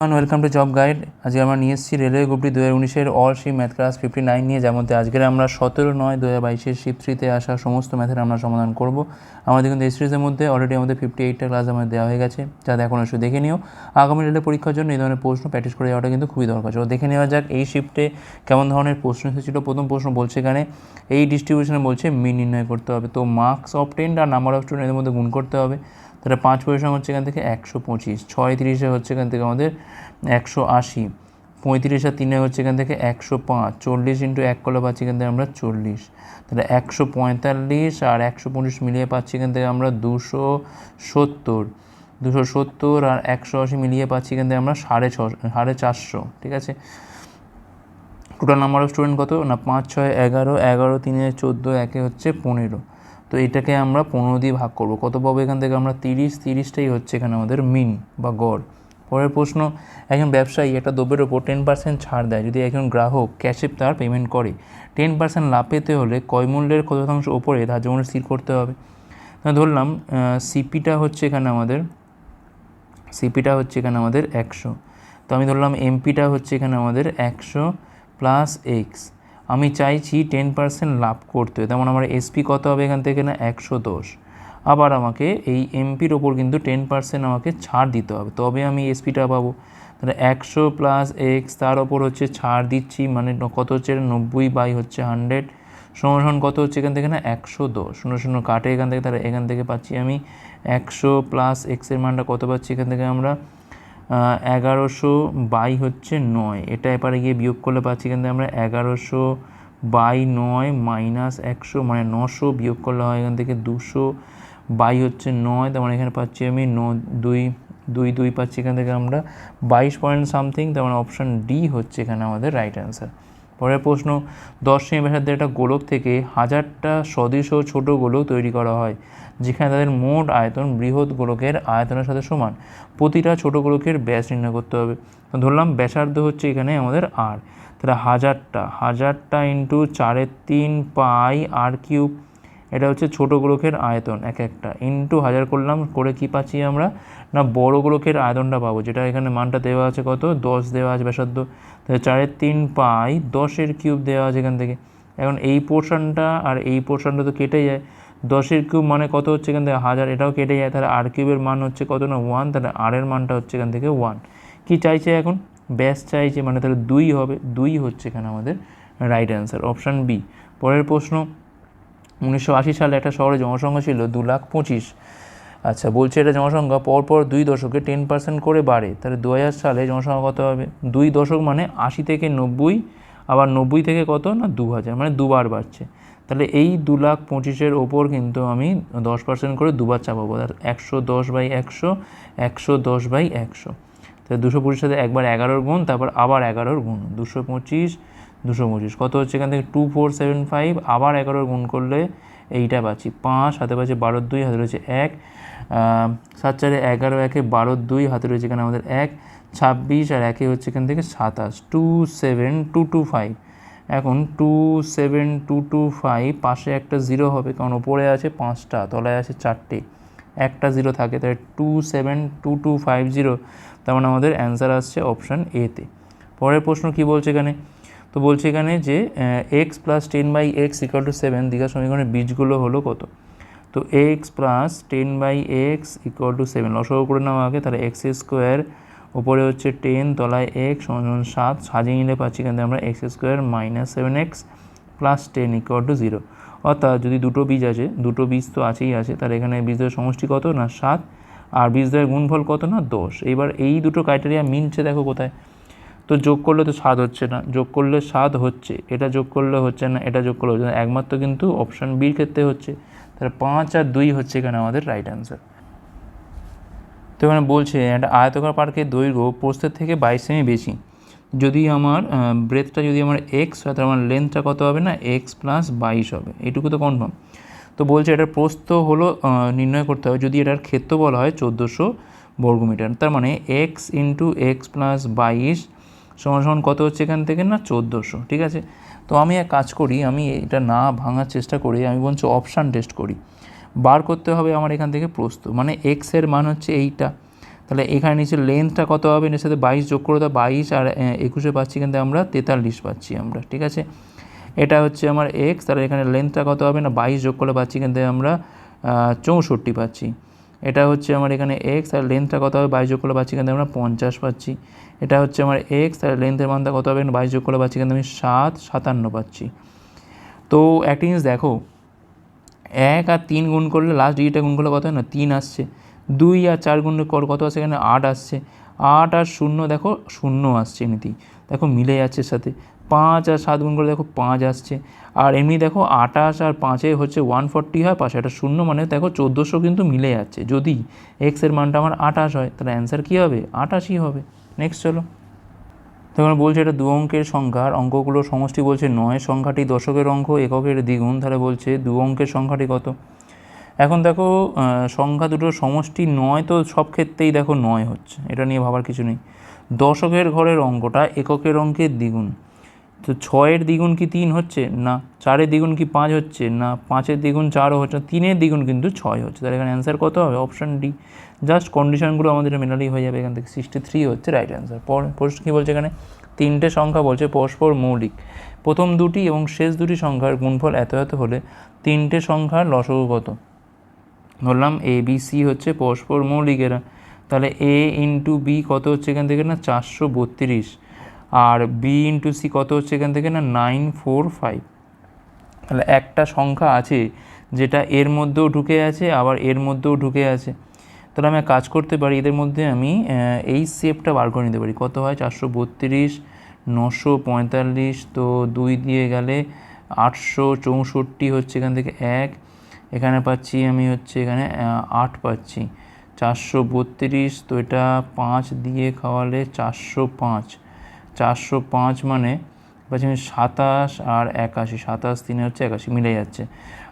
Welcome to job guide আজকে আমরা নিয়ে এসেছি রেলওয়ে গ্রুপটি দু হাজার উনিশের অল শিপ ম্যাথ ক্লাস ফিফটি নাইন নিয়ে মধ্যে আজকের আমরা সতেরো নয় দু হাজার বাইশের শিপ থ্রিতে আসা সমস্ত ম্যাথের আমরা সমাধান করব। আমাদের কিন্তু এই সিরিজের মধ্যে অলরেডি আমাদের ফিফটি এইটটা ক্লাস আমাদের দেওয়া হয়ে গেছে। যাতে এখন একটু দেখে নিও। আগামী রেলের পরীক্ষার জন্য এই ধরনের প্রশ্ন প্র্যাকটিস করে যাওয়াটা কিন্তু খুবই দরকার। ছিল দেখে নেওয়া যাক এই শিফটে কেমন ধরনের প্রশ্ন এসেছিল। প্রথম প্রশ্ন বলছে এখানে, এই ডিস্ট্রিবিউশনে বলছে মিন নির্ণয় করতে হবে। তো মার্কস অফ টেন আর নাম্বার অফ স্টুডেন্ট এর মধ্যে গুণ করতে হবে। তাহলে পাঁচ পরিশ্রম হচ্ছে এখান থেকে একশো পঁচিশ। ছয় তিরিশে হচ্ছে এখান থেকে আমাদের একশো আশি। পঁয়ত্রিশ আর তিনে হচ্ছে এখান থেকে একশো পাঁচ। চল্লিশ ইন্টু এক করলে পাচ্ছি এখান থেকে আমরা চল্লিশ। তাহলে একশো পঁয়তাল্লিশ আর একশো পঁচিশ মিলিয়ে পাচ্ছি এখান থেকে আমরা দুশো সত্তর। দুশো সত্তর আর একশো আশি মিলিয়ে পাচ্ছি এখান থেকে আমরা সাড়ে ছশো সাড়ে চারশো। ঠিক আছে? টোটাল নাম্বার অফ স্টুডেন্ট কত? না, পাঁচ, ছয়, এগারো এগারো, তিনে, চোদ্দ, একে হচ্ছে পনেরো। তো এটাকে আমরা পনেরো দিয়ে ভাগ করব। কত পাবো এখান থেকে? আমরা তিরিশ, তিরিশটাই হচ্ছে এখানে আমাদের মিন বা গড়। পরের প্রশ্ন, একজন ব্যবসায়ী একটা দ্রব্যের ওপর টেন পার্সেন্ট ছাড় দেয়। যদি একজন গ্রাহক ক্যাশে তার পেমেন্ট করে টেন পার্সেন্ট লাভ পেতে হলে কয় মূল্যের কত শতাংশ ওপরে ধার্য মূল্য স্থির করতে হবে। ধরলাম সিপিটা হচ্ছে এখানে আমাদের সিপিটা হচ্ছে এখানে আমাদের একশো। তো আমি ধরলাম এমপিটা হচ্ছে এখানে আমাদের একশো প্লাস এক্স আমি চাইছি টেন পার্সেন্ট লাভ করতে। তেমন আমার এসপি কত হবে এখান থেকে না? একশো দশ। আবার আমাকে এই এমপির ওপর কিন্তু টেন পার্সেন্ট আমাকে ছাড় দিতে হবে। তবে আমি এসপিটা পাবো। তাহলে একশো প্লাস এক্স তার ওপর হচ্ছে ছাড় দিচ্ছি মানে কত হচ্ছে? নব্বই বাই হচ্ছে হান্ড্রেড সমান কত হচ্ছে এখান থেকে না? একশো দশ। শূন্য শূন্য কাটে এখান থেকে। তাহলে এখান থেকে পাচ্ছি আমি একশো প্লাস এক্সের মানটা কত পাচ্ছি এখান থেকে আমরা? এগারোশো বাই হচ্ছে নয়। এটা এবারে গিয়ে বিয়োগ করলে পাচ্ছি কিন্তু আমরা এগারোশো বাই নয় মাইনাস একশো মানে নশো বিয়োগ করলে হয় এখান থেকে দুশো বাই হচ্ছে নয়। তার মানে এখানে পাচ্ছি আমি ন, দুই দুই দুই পাচ্ছি এখান থেকে আমরা বাইশ পয়েন্ট সামথিং তার মানে অপশান ডি হচ্ছে এখানে আমাদের রাইট অ্যান্সার পরের প্রশ্ন, দশ ব্যাসার্ধের একটা গোলক থেকে হাজারটা সদৃশ ছোট গোলক তৈরি করা হয়। যেখানে তাদের মোট আয়তন বৃহৎ গোলকের আয়তনের সাথে সমান। প্রতিটা ছোট গোলকের ব্যাস নির্ণয় করতে হবে। ধরলাম ব্যাসার্ধ হচ্ছে এখানে আমাদের আর তাহলে হাজারটা হাজারটা ইন্টু চারের তিন পাই আর কিউব। এটা হচ্ছে ছোটো গোলকের আয়তন এক একটা। ইন্টু হাজার করলাম, করে কি পাচ্ছি আমরা? না, বড় গোলকের আয়তনটা পাবো, যেটা এখানে মানটা দেওয়া আছে কত? দশ দেওয়া আছে ব্যাসার্ধ। তাহলে চারের তিন পাই দশের কিউব দেওয়া আছে এখান থেকে। এখন এই পোর্শনটা আর এই পোর্শনটা তো কেটে যায়। দশের কিউব মানে কত হচ্ছে এখান থেকে? হাজার। এটাও কেটে যায়, তাহলে আর কিউবের মান হচ্ছে কত না? ওয়ান তাহলে আরের মানটা হচ্ছে এখান থেকে ওয়ান কী চাইছে এখন? ব্যাস চাইছে মানে তাহলে দুই হবে। দুই হচ্ছে এখানে আমাদের রাইট অ্যান্সার অপশান বি পরের প্রশ্ন, উনিশশো আশি সালে একটা শহরে জনসংখ্যা ছিল দু লাখ পঁচিশ। আচ্ছা বলছে এটা জনসংখ্যা, পরপর দুই দশকে টেন পার্সেন্ট করে বাড়ে। তাহলে দু হাজার সালে জনসংখ্যা কত হবে? দুই দশক মানে আশি থেকে নব্বই, আবার নব্বই থেকে কত না? দু হাজার মানে দুবার বাড়ছে। তাহলে এই দু লাখ পঁচিশের ওপর কিন্তু আমি দশ পার্সেন্ট করে দুবার চাপাবো। তার একশো দশ বাই একশো একশো দশ বাই একশো। তাহলে দুশো পঁচিশ সাথে একবার এগারোর গুণ, তারপর আবার এগারোর গুণ। দুশো পঁচিশ দুশো পঁচিশ। কত হচ্ছে এখান থেকে? টু ফোর সেভেন ফাইভ, আবার এগারোর গুণ করলে এইটা পাচ্ছি। পাঁচ, হাতে পাচ্ছি বারোর দুই, হাতে রয়েছে এক। সাত চারে এগারো একে বারোর দুই, হাতে রয়েছে এখানে আমাদের এক। ছাব্বিশ আর একে হচ্ছে এখান থেকে সাতাশ। Two seven, two two, five. এখন two seven two two five পাশে একটা জিরো হবে, কারণ ওপরে আছে পাঁচটা, তলায় আছে চারটে, একটা জিরো থাকে, তাহলে two seven two two five zero তার মানে আমাদের অ্যান্সার আসছে অপশান এতে পরের প্রশ্ন কী বলছে এখানে? তো বলছে এখানে যে x plus ten by x equal to seven Digha সমীকরণের বীজগুলো হলো কত? তো x plus ten by x equal to seven লসগো করে নেওয়া আগে, তাহলে এক্স স্কোয়ার ওপরে হচ্ছে টেন তলায় এক্স সমান সাত, সাজিয়ে নিলে পাচ্ছি থেকে আমরা x square minus seven x plus ten equal to zero অর্থাৎ যদি দুটো বীজ আছে দুটো বীজ তো আছেই আছে তাহলে এখানে বীজদের সমষ্টি কত? না, সাত। আর বীজদের গুণফল কত? না, দশ। এইবার এই দুটো ক্রাইটেরিয়া মিলছে দেখো কোথায়? তো যোগ করলে তো স্বাদ হচ্ছে না। যোগ করলে স্বাদ হচ্ছে। এটা যোগ করলে হচ্ছে না, এটা যোগ করলে হচ্ছে না। একমাত্র কিন্তু অপশান বির ক্ষেত্রে হচ্ছে। তাহলে পাঁচ আর দুই হচ্ছে এখানে আমাদের রাইট অ্যান্সার তো এখানে বলছে, একটা আয়তকার পার্কের দৈর্ঘ্য প্রস্থের থেকে বাইশ সেমি বেশি। যদি আমার ব্রেথটা যদি আমার এক্স হয়, তাহলে আমার লেন্থটা কত হবে না? এক্স প্লাস বাইশ হবে। এটুকু তো কনফার্ম তো বলছে এটার প্রস্থ হলো নির্ণয় করতে হবে। যদি এটার ক্ষেত্র বলা হয় চোদ্দোশো বর্গমিটার তার মানে এক্স ইন্টু এক্স প্লাস বাইশ সমান সমান কত হচ্ছে এখান থেকে না? চোদ্দোশো। ঠিক আছে? তো আমি এক কাজ করি, আমি এটা না ভাঙার চেষ্টা করি, আমি বলছি অপশান টেস্ট করি। বার করতে হবে আমার এখান থেকে প্রস্তুত। মানে এক্সের মান হচ্ছে এইটা। তাহলে এখানে নিচে লেন্থটা কত হবে? এর সাথে বাইশ যোগ করে দাও বাইশ আর একুশে পাচ্ছি কিন্তু আমরা তেতাল্লিশ পাচ্ছি আমরা, ঠিক আছে? এটা হচ্ছে আমার এক্স তাহলে এখানে লেন্থটা কত হবে না? বাইশ যোগ করলে পাচ্ছি কিন্তু আমরা চৌষট্টি পাচ্ছি। এটা হচ্ছে আমার এখানে এক্স আর লেন্থটা কত হবে? বাইশ যোগ করলে পাচ্ছি কিন্তু আমরা পঞ্চাশ পাচ্ছি। এটা হচ্ছে আমার এক্স আর লেন্থের মানটা কত হবে? বাইশ যোগ করলে পাচ্ছি কিন্তু আমি সাত, সাতান্ন পাচ্ছি। তো একটা জিনিস দেখো এক আর তিন গুণ করলে লাস্ট ডিজিটটা গুণ করলে কত হয় না? তিন আসছে। দুই আর চার গুণ কর কত আসছে এখানে? আট আসছে। আট আর শূন্য দেখো, শূন্য আসছে এমনিতেই। দেখো মিলে যাচ্ছে সাথে। পাঁচ আর সাত গুণ করে দেখো পাঁচ আসছে। আর এমনি দেখো আটাশ আর পাঁচে হচ্ছে ওয়ান ফর্টি হয়, পাশে একটা শূন্য মানে দেখো চোদ্দোশো কিন্তু মিলে যাচ্ছে। যদি এক্সের মানটা আমার আটাশ হয়, তাহলে অ্যান্সার কী হবে? আটাশই হবে। নেক্সট চলো। তখন বলছে এটা দু অঙ্কের সংখ্যা, আর অঙ্কগুলোর সমষ্টি বলছে নয়, সংখ্যাটি দশকের অঙ্ক, এককের দ্বিগুণ, তাহলে বলছে দু অঙ্কের সংখ্যাটি কত? এখন দেখো সংখ্যা দুটোর সমষ্টি নয় তো সব ক্ষেত্রেই দেখো নয় হচ্ছে, এটা নিয়ে ভাবার কিছু নেই। দশকের ঘরের অঙ্কটা এককের অঙ্কের দ্বিগুণ। তো ছয়ের দ্বিগুণ কি তিন হচ্ছে? না। চারের দ্বিগুণ কি পাঁচ হচ্ছে? না। পাঁচের দ্বিগুণ চারও হচ্ছে তিনের দ্বিগুণ কিন্তু ছয় হচ্ছে। তাহলে এখানে অ্যান্সার কত হবে? অপশান ডি জাস্ট কন্ডিশনগুলো আমাদের মেনালি হয়ে যাবে এখান থেকে সিক্সটি থ্রি হচ্ছে রাইট অ্যান্সার পর, প্রশ্ন কী বলছে এখানে? তিনটে সংখ্যা বলছে পরস্পর মৌলিক। প্রথম দুটি এবং শেষ দুটি সংখ্যার গুণফল এত এত হলে তিনটে সংখ্যার লসগু কত? ধরলাম এ বি সি হচ্ছে পরস্পর মৌলিকেরা তাহলে এ ইন্টু বি কত হচ্ছে এখান থেকে না? চারশো বত্রিশ। আর বি ইন্টু সি কত হচ্ছে এখান থেকে না? নাইন ফোর ফাইভ তাহলে একটা সংখ্যা আছে যেটা এর মধ্যেও ঢুকে আছে, আবার এর মধ্যেও ঢুকে আছে। তাহলে আমি কাজ করতে পারি, এদের মধ্যে আমি এই সেপটা বার করে নিতে পারি। কত হয়? চারশো বত্রিশ, নশো পঁয়তাল্লিশ, তো দুই দিয়ে গেলে আটশো চৌষট্টি হচ্ছে এখান থেকে এক। এখানে পাচ্ছি আমি হচ্ছে এখানে আট পাচ্ছি। চারশো বত্রিশ, তো এটা পাঁচ দিয়ে খাওয়ালে চারশো পাঁচ। চারশো পাঁচ মানে পাচ্ছি আমি সাতাশ আর একাশি। সাতাশ তিনে হচ্ছে একাশি, মিলে যাচ্ছে।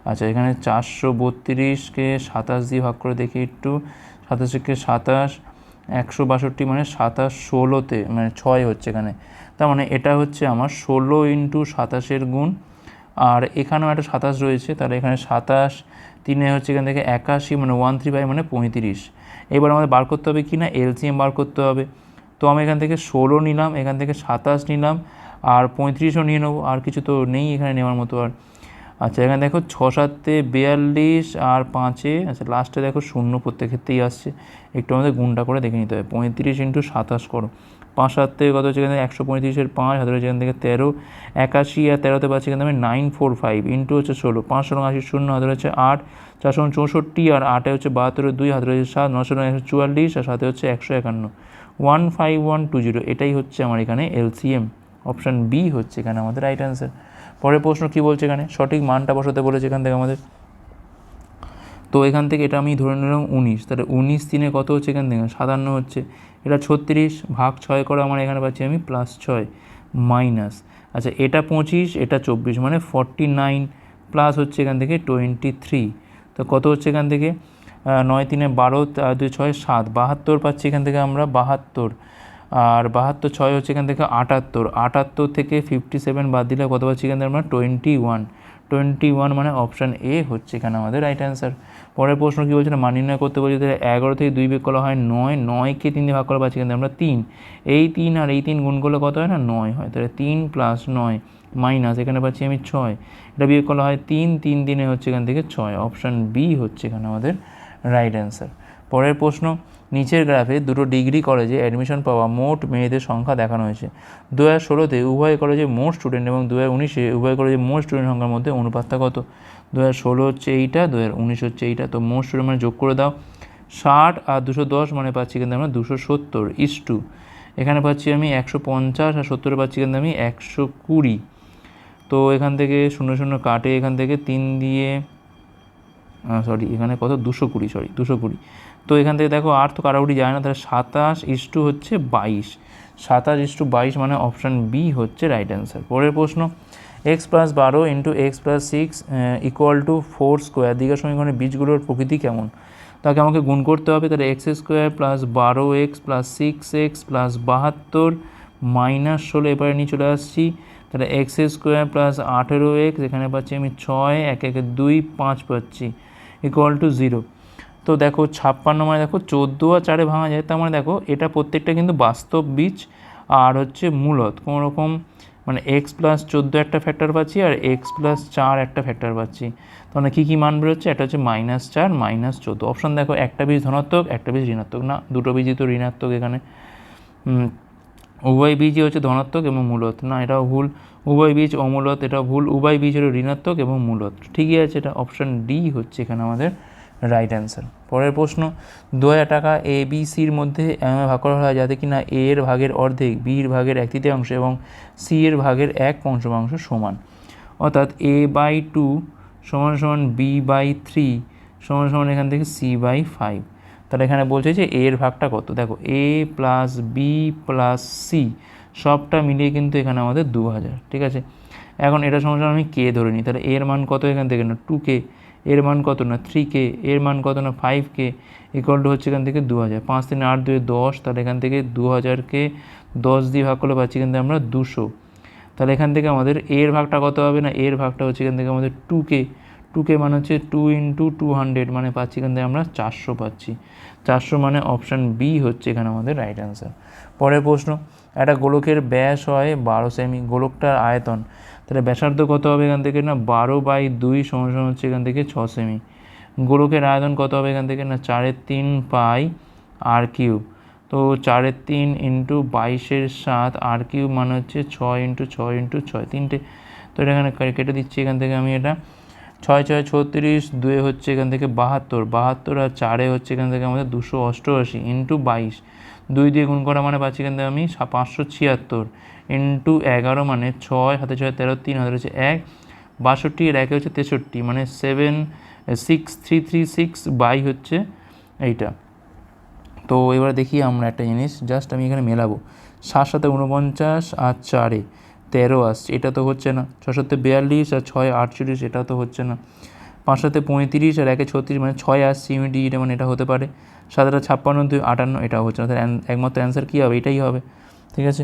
আচ্ছা এখানে চারশো বত্রিশকে সাতাশ দিয়ে ভাগ করে দেখি একটু। সাতাশকে সাতাশ। একশো বাষট্টি মানে সাতাশ ষোলোতে মানে ছয় হচ্ছে এখানে। তার মানে এটা হচ্ছে আমার ষোলো ইন্টু সাতাশের গুণ। আর এখানেও একটা সাতাশ রয়েছে, তাহলে এখানে সাতাশ তিনে হচ্ছে এখান থেকে একাশি মানে ওয়ান থ্রি ফাইভ মানে পঁয়ত্রিশ। এবার আমাদের বার করতে হবে কি না? এলসিএম বার করতে হবে। তো আমি এখান থেকে ষোলো নিলাম, এখান থেকে সাতাশ নিলাম, আর পঁয়ত্রিশও নিয়ে নেব, আর কিছু তো নেই এখানে নেওয়ার মতো আর। আচ্ছা এখানে দেখো ছ, সাতে বিয়াল্লিশ আর পাঁচে আচ্ছা লাস্টে দেখো শূন্য প্রত্যেক ক্ষেত্রেই আসছে। একটু আমাদের গুণটা করে দেখে নিতে হবে। পঁয়ত্রিশ ইন্টু সাতাশ করো। পাঁচ, সাত থেকে কত হচ্ছে এখানে? একশো পঁয়ত্রিশের পাঁচ হাতের এখান থেকে তেরো। একাশি আর তেরোতে পাচ্ছি এখানে আমি নাইন ফোর ফাইভ ইন্টু হচ্ছে ষোলো। পাঁচশো রঙ আশি, শূন্য হাতের হচ্ছে আট। চারশো চৌষট্টি আর আটে হচ্ছে বাহাত্তরের দুই হাতের হচ্ছে সাত নশো রঙ একশো চুয়াল্লিশ আর সাথে হচ্ছে একশো একান্ন। One five one two zero এটাই হচ্ছে আমার এখানে এলসিএম অপশান বি হচ্ছে এখানে আমাদের রাইট অ্যান্সার পরের প্রশ্ন কী বলছে এখানে? সঠিক মানটা বসাতে বলেছে এখান থেকে আমাদের। তো এখান থেকে এটা আমি ধরে নিলাম উনিশ। তাহলে উনিশ দিনে কত হচ্ছে এখান থেকে? সাতান্ন হচ্ছে। এটা ছত্রিশ ভাগ ছয় করে আমার এখানে পাচ্ছি আমি প্লাস ছয় মাইনাস আচ্ছা এটা পঁচিশ, এটা চব্বিশ মানে ফর্টি নাইন প্লাস হচ্ছে এখান থেকে টোয়েন্টি থ্রি তো কত হচ্ছে এখান থেকে? নয় তিনে বারো দুই ছয়, সাত। বাহাত্তর পাচ্ছি এখান থেকে আমরা, বাহাত্তর। আর বাহাত্তর ছয় হচ্ছে এখান থেকে আটাত্তর। আটাত্তর থেকে ফিফটি সেভেন বাদ দিলে কত পাচ্ছি এখান থেকে আমরা? টোয়েন্টি ওয়ান টোয়েন্টি ওয়ান মানে অপশান এ হচ্ছে এখানে আমাদের রাইট অ্যান্সার পরের প্রশ্ন কী বলছে না? মান নির্ণয় করতে বলছে তাহলে এগারো থেকে দুই বিয়োগ করা হয় নয় নয়কে তিন দিয়ে ভাগ করা পাচ্ছি কিন্তু আমরা? তিন। এই তিন আর এই তিন গুণ করলে কত হয় না? নয় হয়। তাহলে তিন প্লাস নয় মাইনাস এখানে পাচ্ছি আমি ছয়। এটা বিয়োগ করা হয় তিন তিন দিনে হচ্ছে এখান থেকে ছয়। অপশান বি হচ্ছে এখানে আমাদের রাইট অ্যান্সার পরের প্রশ্ন, নিচের গ্রাফে দুটো ডিগ্রি কলেজে অ্যাডমিশন পাওয়া মোট মেয়েদের সংখ্যা দেখানো হয়েছে। দু হাজার ষোলোতে উভয় কলেজে মোট স্টুডেন্ট এবং দু হাজার উনিশে উভয় কলেজে মোট স্টুডেন্ট সংখ্যার মধ্যে অনুপাতটা কত? দু হাজার ষোলো হচ্ছে এইটা, দু হাজার উনিশ হচ্ছে এইটা। তো মোট স্টুডেন্ট মানে যোগ করে দাও। ষাট আর দুশো দশ মানে পাচ্ছি কিন্তু আমরা দুশো সত্তর ইস টু এখানে পাচ্ছি আমি একশো পঞ্চাশ আর সত্তরে পাচ্ছি কিন্তু আমি একশো কুড়ি। তো এখান থেকে শূন্য শূন্য কাটে এখান থেকে তিন দিয়ে সরি এখানে কত? দুশো কুড়ি সরি দুশো কুড়ি। তো এখান থেকে দেখো আর তো কারাউটি যায় না, তাহলে সাতাশ ইস্টু হচ্ছে বাইশ। সাতাশ ইস্টু বাইশ মানে অপশান বি হচ্ছে রাইট অ্যান্সার পরের প্রশ্ন এক্স প্লাস বারো into x plus six equal to four square Digha সমীকরণের বীজগুলোর প্রকৃতি কেমন? তাকে আমাকে গুণ করতে হবে, তাহলে এক্স স্কোয়ার প্লাস বারো x plus six x plus বাহাত্তর মাইনাস ষোলো, এবারে নিয়ে চলে আসছি। তাহলে এক্স স্কোয়ার প্লাস আঠেরো এক্স এখানে পাচ্ছি আমি ছয়, এক, একে দুই, পাঁচ পাচ্ছি। ইকুয়াল টু জিরো তো দেখো ছাপ্পান্ন মানে দেখো চোদ্দ আর চারে ভাঙা যায়, তার মানে দেখো এটা প্রত্যেকটা কিন্তু বাস্তব বীজ আর হচ্ছে মূলত। কোনো রকম মানে এক্স প্লাস চোদ্দ একটা ফ্যাক্টর পাচ্ছি আর এক্স প্লাস চার একটা ফ্যাক্টর পাচ্ছি। তাহলে কী কী মান বেরোচ্ছে? একটা হচ্ছে মাইনাস চার মাইনাস চোদ্দ। অপশান দেখো, একটা বীজ ধনাত্মক, একটা বীজ ঋণাত্মক। না, দুটো বীজই তো ঋণাত্মক এখানে। উভয় বীজই হচ্ছে ধনাত্মক এবং মূলত। না, এটাও ভুল। উভয় বীজ অমূলত, এটা ভুল। উভয় বীজ হলো ঋণাত্মক এবং মূলত। ঠিকই আছে এটা। অপশান ডি হচ্ছে এখানে আমাদের। রাইট অ্যান্সার পরের প্রশ্ন দু হাজার টাকা এ বি সির মধ্যে এমন ভাগ করা হয় যাতে কিনা এ এর ভাগের অর্ধেক বি এর ভাগের এক তৃতীয়াংশ এবং সি এর ভাগের এক পঞ্চমাংশ সমান। অর্থাৎ এ বাই টু সমান সমান বি বাই থ্রি সমান সমান এখান থেকে সি বাই ফাইভ তাহলে এখানে বলছে যে এ এর ভাগটা কত? দেখো A plus B plus C সবটা মিলিয়ে কিন্তু এখানে আমাদের দু হাজার ঠিক আছে? এখন এটা সমান আমি কে ধরে নিই, তাহলে এর মান কত এখান থেকে? না টু কে এর মান কত না? থ্রি কে এর মান কত না? ফাইভ কে ইকুয়াল টু হচ্ছে এখান থেকে দু হাজার পাঁচ তিন আট দুই দশ, তাহলে এখান থেকে দু হাজারকে দশ দিয়ে ভাগ করলে পাচ্ছি কিন্তু আমরা দুশো। তাহলে এখান থেকে আমাদের এর ভাগটা কত হবে না? এর ভাগটা হচ্ছে এখান থেকে আমাদের টু কে টু কে মানে হচ্ছে টু ইন্টু টু হান্ড্রেড মানে পাচ্ছি থেকে আমরা চারশো পাচ্ছি। চারশো মানে অপশান বি হচ্ছে এখানে আমাদের রাইট অ্যান্সার পরের প্রশ্ন, একটা গোলকের ব্যাস হয় বারো সেমি। গোলকটার আয়তন তাহলে ব্যাসার্ধ কত হবে এখান থেকে না? বারো বাই দুই সমান হচ্ছে এখান থেকে ছ সেমি গোলকের আয়তন কত হবে এখান থেকে না? চারের তিন পাই আর কিউব। তো চারের তিন ইন্টু বাইশের সাত আর কিউব মানে হচ্ছে ছয় ইন্টু ছয় ইন্টু ছয়। তিনটে। তো এটা এখানে কেটে দিচ্ছি এখান থেকে আমি এটা। ছয় ছয়, ছত্রিশ, দুয়ে হচ্ছে এখান থেকে বাহাত্তর। বাহাত্তর আর চারে হচ্ছে এখান থেকে আমাদের দুশো অষ্টআশি ইন্টু বাইশ। দুই দিয়ে গুণ করা মানে পাচ্ছি থেকে আমি পাঁচশো ছিয়াত্তর ইন্টু এগারো মানে ছয় হাতে ছয়, তেরো, তিন হাতে হচ্ছে এক, বাষট্টি, এর একে হচ্ছে তেষট্টি মানে seven six three three six by হচ্ছে এইটা। তো এবার দেখি আমরা একটা জিনিস জাস্ট আমি এখানে মেলাবো। সাত সাথে উনপঞ্চাশ আর চারে তেরো আসছে, এটা তো হচ্ছে না। ছ সাথে বিয়াল্লিশ আর ছয়, আটচল্লিশ, এটা তো হচ্ছে না। পাঁচ সাথে পঁয়ত্রিশ আর একে ছত্রিশ মানে ছয় আসছে ইউনিটি এটা মানে এটা হতে পারে। সাত সাতটা ছাপ্পান্ন দুই আটান্ন এটা হচ্ছে না। তাহলে একমাত্র অ্যান্সার কী হবে? এটাই হবে। ঠিক আছে?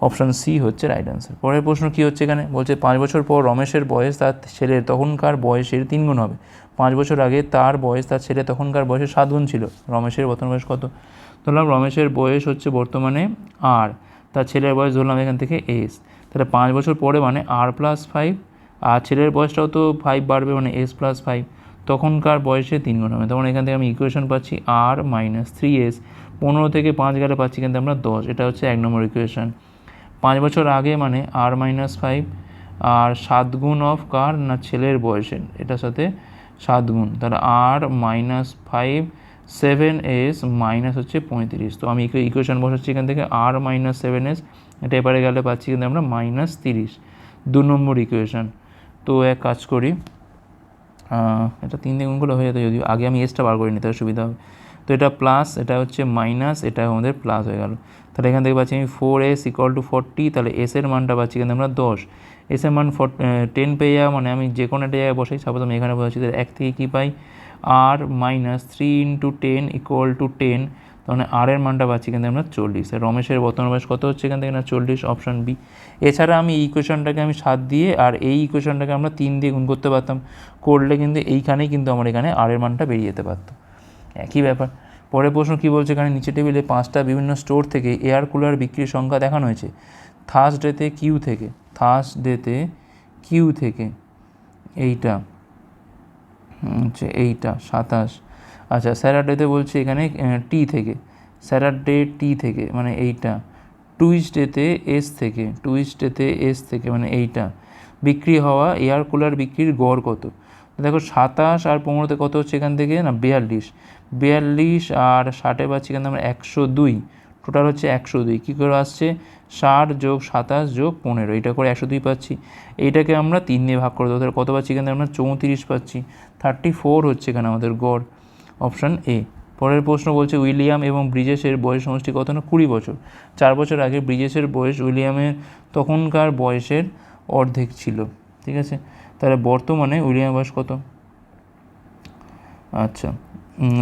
অপশান সি হচ্ছে রাইট অ্যান্সার পরের প্রশ্ন কী হচ্ছে এখানে? বলছে, পাঁচ বছর পর রমেশের বয়স তার ছেলের তখনকার বয়সের তিন গুণ হবে। পাঁচ বছর আগে তার বয়স তার ছেলে তখনকার বয়সের সাত গুণ ছিল। রমেশের বর্তমান বয়স কত? ধরলাম রমেশের বয়স হচ্ছে বর্তমানে আর তার ছেলের বয়স ধরলাম এখান থেকে এস তাহলে পাঁচ বছর পরে মানে আর প্লাস ফাইভ আর ছেলের বয়সটাও তো ফাইভ বাড়বে মানে এস প্লাস ফাইভ তখনকার বয়সে তিন গুণ হবে। তখন এখান থেকে আমি ইকুয়েশন পাচ্ছি আর মাইনাস থ্রি এস পনেরো থেকে পাঁচ গেলে পাচ্ছি কিন্তু আমরা দশ। এটা হচ্ছে এক নম্বর ইকুয়েশন পাঁচ বছর আগে মানে আর মাইনাস ফাইভ আর সাত গুণ অফ কার? না, ছেলের বয়সের। এটার সাথে সাত গুণ। তাহলে আর minus five seven S minus হচ্ছে পঁয়ত্রিশ। তো আমি ইকুয়েশন বসাচ্ছি এখান থেকে আর মাইনাস সেভেন এস এটা এবারে গেলে পাচ্ছি কিন্তু আমরা মাইনাস তিরিশ। দু নম্বর ইকুয়েশন তো এক কাজ করি এটা তিন দিয়ে গুণগুলো হয়ে যেত যদিও, আগে আমি এসটা বার করে নিতে সুবিধা হবে। তো এটা প্লাস এটা হচ্ছে মাইনাস এটা আমাদের প্লাস হয়ে গেল। তাহলে এখান থেকে পাচ্ছি আমি four S equal to forty তাহলে এস এর মানটা পাচ্ছি কিন্তু আমরা দশ। এস এর মান ফোর টেন পেয়ে যাওয়া মানে আমি যে কোনো একটা জায়গায় বসাই সাপোজ আমি এখানে বসাচ্ছি, তাহলে এক থেকে কী পাই? আর minus three into ten equal to ten তাহলে আর এর মানটা পাচ্ছি কিন্তু আমরা চল্লিশ। আর রমেশের বর্তমান বয়স কত হচ্ছে এখান থেকে না চল্লিশ অপশান বি এছাড়া আমি ইকুয়েশনটাকে আমি সাত দিয়ে আর এই ইকুয়েশনটাকে আমরা তিন দিয়ে গুণ করতে পারতাম। করলে কিন্তু এইখানেই কিন্তু আমার এখানে আর এর মানটা বেরিয়ে যেতে পারতো। একই ব্যাপার। পরের প্রশ্ন কী বলছে? এখানে নিচে টেবিলে পাঁচটা বিভিন্ন স্টোর থেকে এয়ার কুলার বিক্রির সংখ্যা দেখানো হয়েছে। থার্সডেতে কিউ থেকে থার্সডেতে কিউ থেকে এইটা হচ্ছে এইটা, সাতাশ। আচ্ছা স্যাটারডেতে বলছি এখানে টি থেকে। স্যাটারডে টি থেকে মানে এইটা। টুইসডেতে এস থেকে টুইসডেতে এস থেকে মানে এইটা। বিক্রি হওয়া এয়ার কুলার বিক্রির গড় কত? দেখো, সাতাশ আর পনেরোতে কত হচ্ছে এখান থেকে? না, বিয়াল্লিশ। বিয়াল্লিশ আর ষাটে পাচ্ছি এখান থেকে আমরা একশো দুই। টোটাল হচ্ছে একশো দুই। কী করে আসছে? ষাট যোগ সাতাশ যোগ পনেরো। এটা করে একশো দুই পাচ্ছি। এইটাকে আমরা তিন দিয়ে ভাগ করে দেবো কত পাচ্ছি এখানে আমরা চৌত্রিশ পাচ্ছি। থার্টি ফোর হচ্ছে এখানে আমাদের গড়। Option A. পরের প্রশ্ন বলছে উইলিয়াম এবং ব্রিজেসের বয়স সমষ্টি কত না? কুড়ি বছর। চার বছর আগে ব্রিজেসের বয়স উইলিয়ামের তখনকার বয়সের অর্ধেক ছিল। ঠিক আছে? তাহলে বর্তমানে উইলিয়াম বয়স কত? আচ্ছা।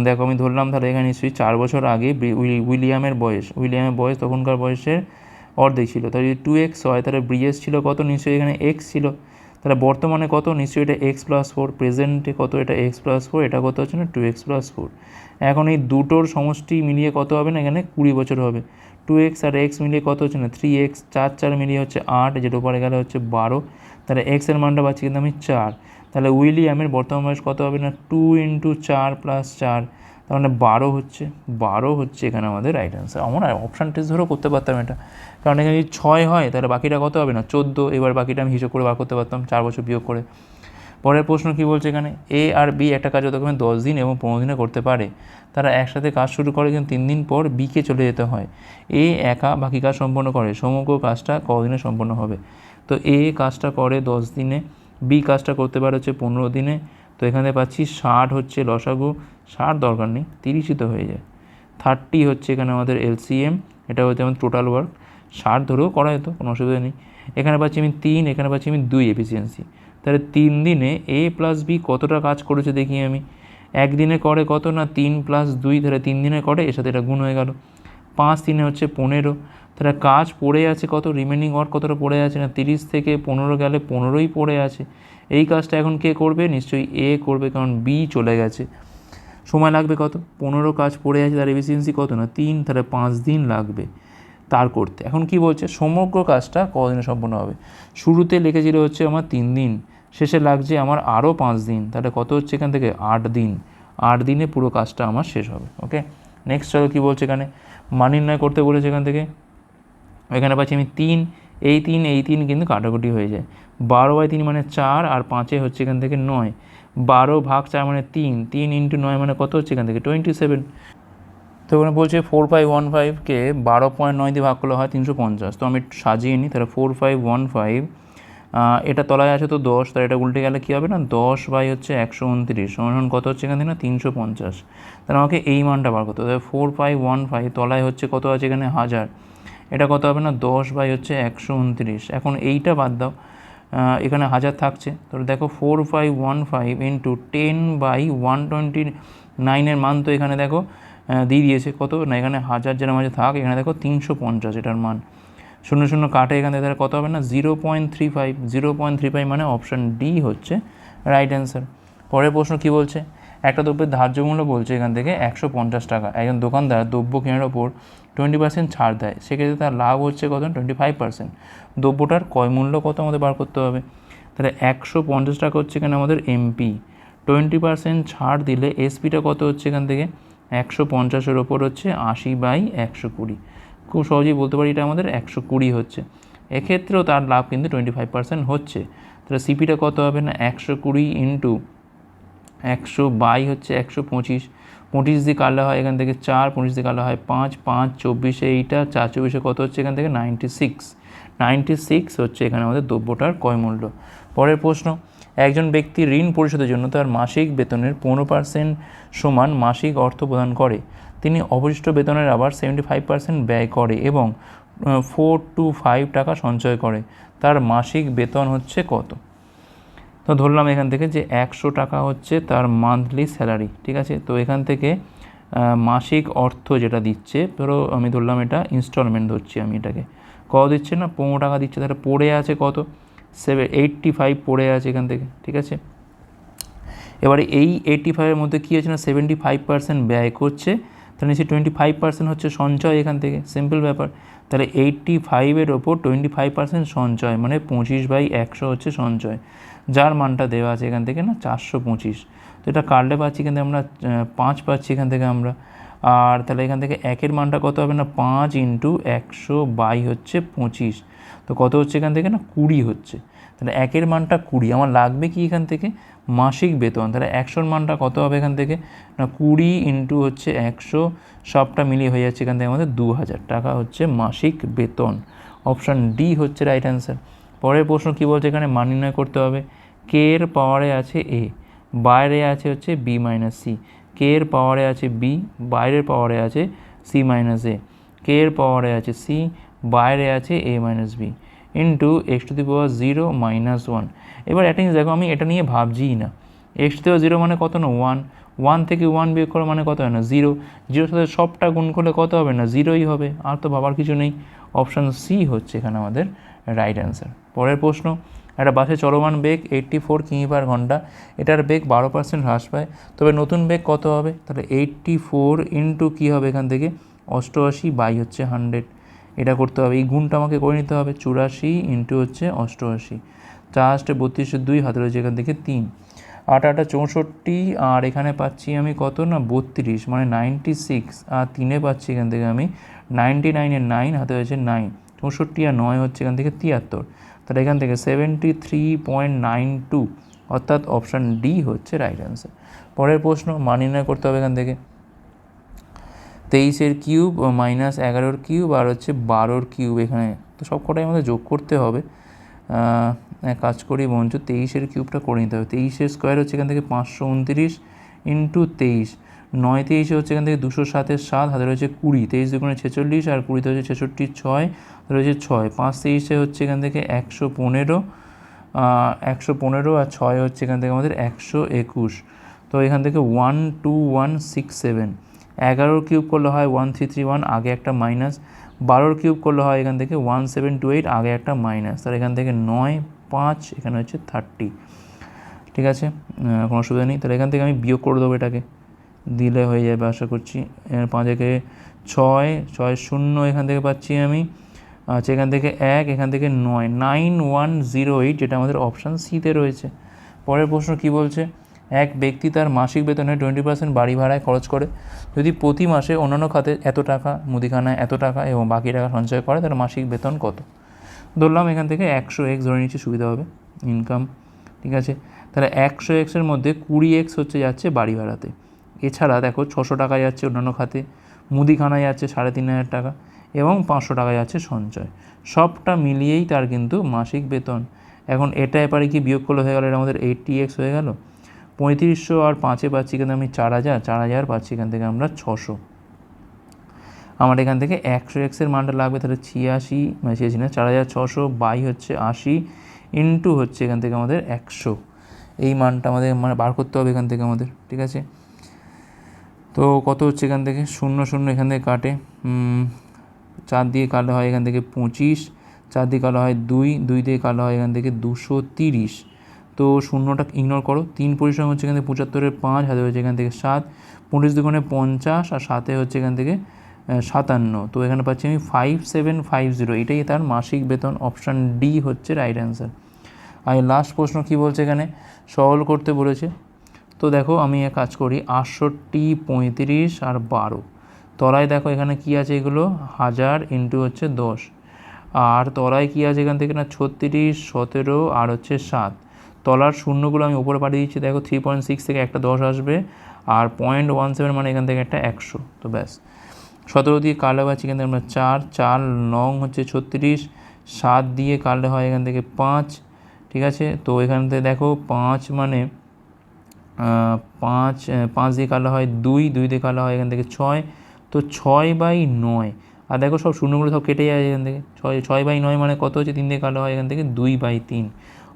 দেখো আমি ধরলাম তাহলে এখানে নিশ্চয়ই চার বছর আগে উইলিয়ামের বয়স উইলিয়ামের বয়স তখনকার বয়সের অর্ধেক ছিল। তাহলে যদি টু এক্স হয়, তাহলে ব্রিজেস ছিল কত? নিশ্চয়ই এখানে এক্স ছিল। তাহলে বর্তমানে কত? নিশ্চয়ই এটা এক্স প্লাস ফোর প্রেজেন্টে কত? এটা এক্স প্লাস ফোর এটা কত হচ্ছে না? টু এক্স প্লাস ফোর এখন এই দুটোর সমষ্টি মিলিয়ে কত হবে না? এখানে কুড়ি বছর হবে। টু এক্স আর এক্স মিলিয়ে কত হচ্ছে না? থ্রি এক্স চার চার মিলিয়ে হচ্ছে আট যেটা উপরে গেলে হচ্ছে বারো। তাহলে এক্সের মানটা পাচ্ছি কিন্তু আমি চার। তাহলে উইলিয়ামের বর্তমান বয়স কত হবে না? টু ইন্টু চার প্লাস চার। তার মানে বারো হচ্ছে বারো হচ্ছে এখানে আমাদের রাইট অ্যান্সার আমরা অপশান টেস্ট ধরেও করতে পারতাম এটা। কারণ এখানে যদি ছয় হয়, তাহলে বাকিটা কত হবে না? চোদ্দ, এবার বাকিটা আমি হিসেব করে বার করতে পারতাম, চার বছর বিয়োগ করে। পরের প্রশ্ন কী বলছে এখানে? এ আর বি একটা কাজ যতক্ষণ দশ দিন এবং পনেরো দিনে করতে পারে। তারা একসাথে কাজ শুরু করে কিন্তু তিন দিন পর বিকে চলে যেতে হয়। এ একা বাকি কাজ সম্পন্ন করে। সমগ্র কাজটা কদিনে সম্পন্ন হবে? তো এ কাজটা করে দশ দিনে বি কাজটা করতে পারে হচ্ছে পনেরো দিনে। তো এখানে পাচ্ছি ষাট হচ্ছে লসাগু ষাট দরকার নেই, তিরিশই তো হয়ে যায়। থার্টি হচ্ছে এখানে আমাদের এলসিএম এটা হচ্ছে আমাদের টোটাল ওয়ার্ক ষাট ধরেও করা যেত, কোনো অসুবিধা নেই। এখানে পাচ্ছি আমি তিন, এখানে পাচ্ছি আমি দুই এফিসিয়েন্সি তাহলে তিন দিনে এ প্লাস বি কতটা কাজ করেছে দেখি আমি। একদিনে করে কত না তিন প্লাস দুই, তাহলে তিন দিনে করে, এর সাথে এটা গুণ হয়ে গেল। পাঁচ দিনে হচ্ছে পনেরো। তাহলে কাজ পড়ে আছে কত রিমেনিং ওয়ার্ক কতটা পড়ে আছে না? তিরিশ থেকে পনেরো গেলে পনেরোই পড়ে আছে। এই কাজটা এখন কে করবে? নিশ্চয়ই এ করবে, কারণ বি চলে গেছে। সময় লাগবে কত? পনেরো কাজ পড়ে আছে, তার এফিসিয়েন্সি কত না? তিন, তাহলে পাঁচ দিন লাগবে তার করতে। এখন কি বলছে? সমগ্র কাজটা কদিনে সম্পন্ন হবে? শুরুতে লিখেছিল হচ্ছে আমার তিন দিন, শেষে লাগছে আমার আরও পাঁচ দিন, তাহলে কত হচ্ছে এখান থেকে? আট দিন। আট দিনে পুরো কাজটা আমার শেষ হবে ওকে নেক্সট চলো কী বলছে এখানে? মান নির্ণয় করতে বলেছে এখান থেকে। এখানে পাচ্ছি আমি তিন, এই তিন এই তিন কিন্তু কাটাকুটি হয়ে যায়। বারো বাই তিন মানে চার, আর পাঁচে হচ্ছে এখান থেকে নয়। বারো ভাগ চার মানে তিন তিন ইন্টু নয় মানে কত হচ্ছে এখান থেকে? টোয়েন্টি সেভেন তো ওখানে বলছে ফোর ফাইভ ওয়ান ফাইভকে বারো পয়েন্ট নয় দিয়ে ভাগ করলে হয় তিনশো পঞ্চাশ। তো আমি সাজিয়ে নিই, তাহলে ফোর ফাইভ ওয়ান ফাইভ এটা তলায় আছে তো দশ, তাহলে এটা উল্টে গেলে কী হবে না? দশ বাই হচ্ছে একশো উনত্রিশ। সমান কত হচ্ছে এখান? থেকে না তিনশো পঞ্চাশ। তাহলে আমাকে এই মানটা বার করতে হবে। ফোর ফাইভ ওয়ান ফাইভ তলায় হচ্ছে কত আছে এখানে? হাজার। এটা কত হবে না? দশ বাই হচ্ছে একশো উনত্রিশ। এখন এইটা বাদ দাও। এখানে হাজার থাকছে। তো দেখো four five one five into ten by one twenty নাইনের মান তো এখানে দেখো দিয়ে দিয়েছে। কত? না, এখানে হাজার যেন মাঝে থাক, এখানে দেখো তিনশো পঞ্চাশ এটার মান। শূন্য শূন্য কাটে এখান তাহলে কত হবে না? Zero point three five zero point three five মানে অপশান ডি হচ্ছে রাইট অ্যান্সার পরের প্রশ্ন কী বলছে? একটা দ্রব্যের ধার্য মূল্য বলছে এখান থেকে একশো পঞ্চাশ টাকা। একজন দোকানদার দ্রব্য কেনার ওপর টোয়েন্টি পার্সেন্ট ছাড় দেয়। সেক্ষেত্রে তার লাভ হচ্ছে কত? Twenty five percent. দ্রব্যটার কয় মূল্য কত আমাদের বার করতে হবে? তাহলে একশো পঞ্চাশ টাকা হচ্ছে এখানে আমাদের এমপি। টোয়েন্টি পার্সেন্ট ছাড় দিলে এসপিটা কত হচ্ছে এখান থেকে? একশো পঞ্চাশের ওপর হচ্ছে আশি বাই একশো কুড়ি। খুব সহজেই বলতে পারি এটা আমাদের একশো কুড়ি হচ্ছে। এক্ষেত্রেও তার লাভ কিন্তু টোয়েন্টি ফাইভ পার্সেন্ট হচ্ছে। তাহলে সিপিটা কত হবে না? একশো কুড়ি ইন্টু একশো বাই হচ্ছে একশো পঁচিশ। পঁচিশ দিয়ে কাটলে হয় এখান থেকে চার, পঁচিশ দিয়ে কাটলে হয় পাঁচ পাঁচ, চব্বিশে এইটা, চার, চব্বিশে কত হচ্ছে এখান থেকে? নাইনটি সিক্স নাইনটি সিক্স হচ্ছে এখানে আমাদের দ্রব্যটার কয় মূল্য। পরের প্রশ্ন, একজন ব্যক্তি ঋণ পরিশোধের জন্য তার মাসিক বেতনের পনেরো পার্সেন্ট সমান মাসিক অর্থ প্রদান করে। তিনি অবশিষ্ট বেতনের আবার সেভেন্টি ফাইভ পার্সেন্ট ব্যয় করে এবং ফোর টু ফাইভ টাকা সঞ্চয় করে। তার মাসিক বেতন হচ্ছে কত? তো ধরলাম এখান থেকে যে একশো টাকা হচ্ছে তার মান্থলি স্যালারি ঠিক আছে? তো এখান থেকে মাসিক অর্থ যেটা দিচ্ছে, ধরো আমি ধরলাম এটা ইনস্টলমেন্ট ধরছি আমি এটাকে। কত দিচ্ছে না? পনেরো টাকা দিচ্ছে। তাহলে পড়ে আছে কত? সেভেন এইট্টি ফাইভ পড়ে আছে এখান থেকে, ঠিক আছে? এবারে এই এইট্টি ফাইভের মধ্যে কী হচ্ছে না? সেভেন্টি ফাইভ পার্সেন্ট ব্যয় করছে। তাহলে নিশ্চয়ই টোয়েন্টি ফাইভ পার্সেন্ট হচ্ছে সঞ্চয় এখান থেকে। সিম্পল ব্যাপার। তাহলে এইট্টি ফাইভের ওপর টোয়েন্টি ফাইভ পার্সেন্ট সঞ্চয় মানে পঁচিশ বাই একশো হচ্ছে সঞ্চয়। যার মানটা দেওয়া আছে এখান থেকে না চারশো পঁচিশ। তো এটা কাটলে পাচ্ছি কিন্তু আমরা পাঁচ পাচ্ছি এখান থেকে আমরা। আর তাহলে এখান থেকে একের মানটা কত হবে না? পাঁচ ইন্টু একশো বাই হচ্ছে পঁচিশ। তো কত হচ্ছে এখান থেকে না? কুড়ি হচ্ছে। তাহলে একের মানটা কুড়ি। আমার লাগবে কি এখান থেকে? মাসিক বেতন। তাহলে একশোর মানটা কত হবে এখান থেকে? না, কুড়ি ইন্টু হচ্ছে একশো। সবটা মিলিয়ে হয়ে যাচ্ছে এখান থেকে আমাদের দু হাজার টাকা হচ্ছে মাসিক বেতন। অপশান ডি হচ্ছে রাইট অ্যান্সার। পরের প্রশ্ন কী বলছে এখানে? মান নির্ণয় করতে হবে। কে এর পাওয়ারে আছে এ বাইরে আছে হচ্ছে বি মাইনাস সি কে এর পাওয়ারে আছে বি বাইরের পাওয়ারে আছে সি মাইনাস এ কে এর পাওয়ারে আছে সি বাইরে আছে A minus B into x to the power zero minus one এবার একটা জিনিস দেখো, আমি এটা নিয়ে ভাবছিই না। এক্স টু জিরো মানে কত না? ওয়ান ওয়ান থেকে ওয়ান বিয়োগ করা মানে কত হয় না? জিরো জিরোর সাথে সবটা গুণ করলে কত হবে না? জিরোই হবে। আর তো ভাবার কিছু নেই। অপশান সি হচ্ছে এখানে আমাদের রাইট অ্যান্সার পরের প্রশ্ন একটা বাসে চলমান বেগ এইট্টি ফোর কিমি পার ঘণ্টা। এটার বেগ বারো পার্সেন্ট হ্রাস পায়। তবে নতুন বেগ কত হবে? তাহলে এইট্টি ফোর ইন্টু কী হবে এখান থেকে? অষ্টআশি বাই হচ্ছে হান্ড্রেড এটা করতে হবে। এই গুণটা আমাকে করে নিতে হবে। চুরাশি ইন্টু হচ্ছে অষ্টআশি। চার আষ্টে বত্রিশে দুই হাতে রয়েছে এখান থেকে তিন। আট আটা চৌষট্টি, আর এখানে পাচ্ছি আমি কত না? বত্রিশ মানে নাইনটি সিক্স আর তিনে পাচ্ছি এখান থেকে আমি নাইনটি নাইনের নাইন হাতে হয়েছে নাইন চৌষট্টি আর নয় হচ্ছে এখান থেকে তিয়াত্তর। তাহলে এখান থেকে seventy three point nine two অর্থাৎ অপশান ডি হচ্ছে রাইট অ্যান্সার পরের প্রশ্ন, মান নির্ণয় করতে হবে এখান থেকে। তেইশের কিউব মাইনাস এগারোর কিউব আর হচ্ছে বারোর কিউব এখানে। তো সব কটাই আমাদের যোগ করতে হবে। কাজ করি বঞ্চ তেইশের কিউবটা করে নিতে হবে। তেইশের স্কোয়ার হচ্ছে এখান থেকে পাঁচশো উনত্রিশ ইন্টু তেইশ। নয় তেইশে হচ্ছে এখান থেকে দুশো সাতের সাত, হাতে রয়েছে কুড়ি। তেইশ দুগুণে ছেচল্লিশ আর কুড়িতে হচ্ছে ছেষট্টি ছয় রয়েছে ছয়। পাঁচ তেইশে হচ্ছে এখান থেকে একশো পনেরো একশো পনেরো আর ছয় হচ্ছে এখান থেকে আমাদের একশো একুশ। তো এখান থেকে one two one six seven. এগারোর কিউব করলে হয় ওয়ান থ্রি থ্রি ওয়ান, আগে একটা মাইনাস। বারোর কিউব করলে হয় এখান থেকে ওয়ান সেভেন টু এইট, আগে একটা মাইনাস। তাহলে এখান থেকে নয়, পাঁচ, এখানে হচ্ছে থার্টি। ঠিক আছে? কোনো অসুবিধা নেই। তাহলে এখান থেকে আমি বিয়োগ করে দেবো এটাকে। দিলে হয়ে যাবে আশা করছি। পাঁচ একে ছয় ছয় শূন্য এখান থেকে পাচ্ছি আমি। আচ্ছা এখান থেকে এক, এখান থেকে নয়। নাইন, ওয়ান, জিরো, এইট, যেটা আমাদের অপশান সিতে রয়েছে। পরের প্রশ্ন কি বলছে? এক ব্যক্তি তার মাসিক বেতনে টোয়েন্টি পার্সেন্ট বাড়ি ভাড়ায় খরচ করে। যদি প্রতি মাসে অন্যান্য খাতে এত টাকা, মুদিখানায় এত টাকা এবং বাকি টাকা সঞ্চয় করে তাহলে মাসিক বেতন কত? ধরলাম এখান থেকে একশো এক্স ধরে নিচ্ছি, সুবিধা হবে। ইনকাম ঠিক আছে? তাহলে একশো এক্সের মধ্যে কুড়ি এক্স হচ্ছে যাচ্ছে বাড়ি ভাড়াতে। এছাড়া দেখো ছশো টাকা যাচ্ছে অন্যান্য খাতে, মুদিখানায় যাচ্ছে সাড়ে তিন হাজার টাকা এবং পাঁচশো টাকা যাচ্ছে সঞ্চয়। সবটা মিলিয়েই তার কিন্তু মাসিক বেতন। এখন এটা এপারে কি বিয়োগ করলে হয়ে গেল? এটা আমাদের এইটটি এক্স হয়ে গেল। পঁয়ত্রিশশো আর পাঁচে পাচ্ছি কিন্তু আমি চার হাজার চার হাজার পাচ্ছি এখান থেকে আমরা ছশো। আমার এখান থেকে একশো এক্সের মানটা লাগবে, তাহলে ছিয়াশি মানে ছিয়াশি না, চার হাজার ছশো বাই হচ্ছে আশি ইন্টু হচ্ছে এখান থেকে আমাদের একশো। এই মানটা আমাদের মানে বার করতে হবে এখান থেকে আমাদের, ঠিক আছে? তো কত হচ্ছে এখান থেকে? শূন্য শূন্য এখান থেকে কাটে। চার দিয়ে কালো হয় এখান থেকে পঁচিশ, চার দিয়ে কালো হয় দুই দুই দিয়ে কালো হয় এখান থেকে দুশো তিরিশ। তো শূন্যটা ইগনোর করো। তিন পরিশ্রম হচ্ছে এখান থেকে পঁচাত্তরের পাঁচ, হাতে হচ্ছে এখান থেকে সাত। পঁচিশ দুগুণে পঞ্চাশ আর সাতে হচ্ছে এখান থেকে সাতান্ন। তো এখানে পাচ্ছি আমি ফাইভ সেভেন ফাইভ জিরো এটাই তার মাসিক বেতন। অপশান ডি হচ্ছে রাইট অ্যান্সার আর লাস্ট প্রশ্ন কী বলছে এখানে? সরল করতে বলেছে। তো দেখো আমি এক কাজ করি, আটষট্টি, পঁয়ত্রিশ আর বারো। তলায় দেখো এখানে কি আছে এগুলো? হাজার ইন্টু হচ্ছে দশ। আর তলায় কি আছে এখান থেকে না? ছত্রিশ, সতেরো আর হচ্ছে সাত। তলার শূন্যগুলো আমি উপরে পাঠিয়ে দিচ্ছি। দেখো থ্রি পয়েন্ট সিক্স থেকে একটা দশ আসবে আর পয়েন্ট ওয়ান সেভেন মানে এখান থেকে একটা একশো। তো ব্যাস। সতেরো দিয়ে কাটলে পাচ্ছি এখান থেকে আমরা চার চার নং হচ্ছে ছত্রিশ, সাত দিয়ে কাটলে হয় এখান থেকে পাঁচ। ঠিক আছে? তো এখান থেকে দেখো পাঁচ মানে পাঁচ পাঁচ দিয়ে কালো হয় দুই দুই দিয়ে কালো হয় এখান থেকে ছয়। তো ছয় বাই নয়। আর দেখো সব শূন্যগুলো সব কেটে যায় এখান থেকে। ছয় ছয় বাই নয় মানে কত হচ্ছে? তিন দিয়ে কালো হয় এখান থেকে দুই বাই তিন।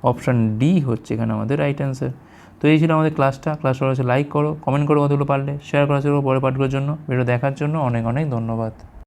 অপশান ডি হচ্ছে এখানে আমাদের রাইট অ্যান্সার তো এই ছিল আমাদের ক্লাসটা ক্লাস হচ্ছে লাইক করো কমেন্ট করো কতগুলো পারলে শেয়ার করা ছিল পরে পাঠগুলোর জন্য। ভিডিও দেখার জন্য অনেক অনেক ধন্যবাদ।